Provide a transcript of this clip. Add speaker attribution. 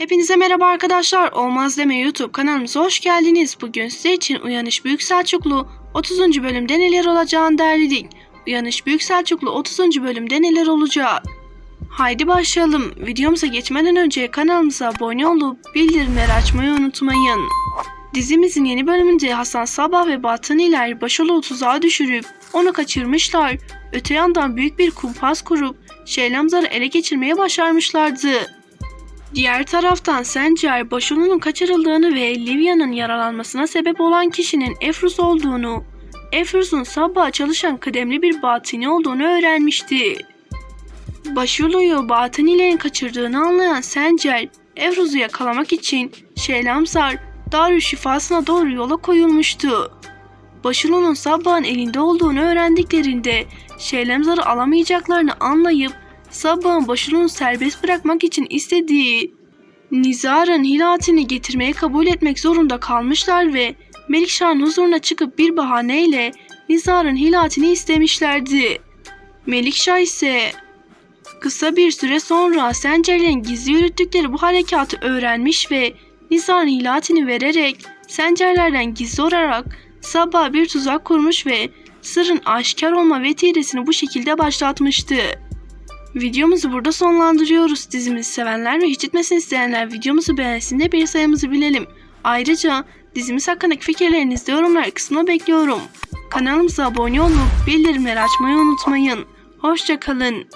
Speaker 1: Hepinize merhaba arkadaşlar. Olmaz deme YouTube kanalımıza hoş geldiniz. Bugün size için Uyanış Büyük Selçuklu 30. bölümde neler olacağını derledik. Uyanış Büyük Selçuklu 30. bölümde neler olacak? Haydi başlayalım. Videomuza geçmeden önce kanalımıza abone olup bildirimleri açmayı unutmayın. Dizimizin yeni bölümünde Hasan Sabah ve Batıniler Başoğlu tuzağa düşürüp onu kaçırmışlar. Öte yandan büyük bir kumpas kurup Şeylemzar'ı ele geçirmeye başarmışlardı. Diğer taraftan Sencer Başoğlu'nun kaçırıldığını ve Livya'nın yaralanmasına sebep olan kişinin Efrus olduğunu, Efrus'un sabah çalışan kıdemli bir batini olduğunu öğrenmişti. Başoğlu'yu batinilerin kaçırdığını anlayan Sencer, Efrus'u yakalamak için Şeylemzar, Darüşşifasına doğru yola koyulmuştu. Başoğlu'nun sabahın elinde olduğunu öğrendiklerinde Şeylemzar'ı alamayacaklarını anlayıp Sabah'ın Başoğlu'nu serbest bırakmak için istediği Nizar'ın hilatini getirmeye kabul etmek zorunda kalmışlar ve Melikşah'ın huzuruna çıkıp bir bahaneyle Nizar'ın hilatini istemişlerdi. Melikşah ise kısa bir süre sonra Sencer'lerin gizli yürüttükleri bu harekatı öğrenmiş ve Nizar'ın hilatini vererek Sencerlerden gizli olarak Sabah bir tuzak kurmuş ve sırrın aşikar olma vetiresini bu şekilde başlatmıştı. Videomuzu burada sonlandırıyoruz. Dizimizi sevenler ve hiç etmesini isteyenler videomuzu beğensin de bir sayımızı bilelim. Ayrıca dizimiz hakkındaki fikirlerinizi yorumlar kısmına bekliyorum. Kanalımıza abone olup bildirimleri açmayı unutmayın. Hoşçakalın.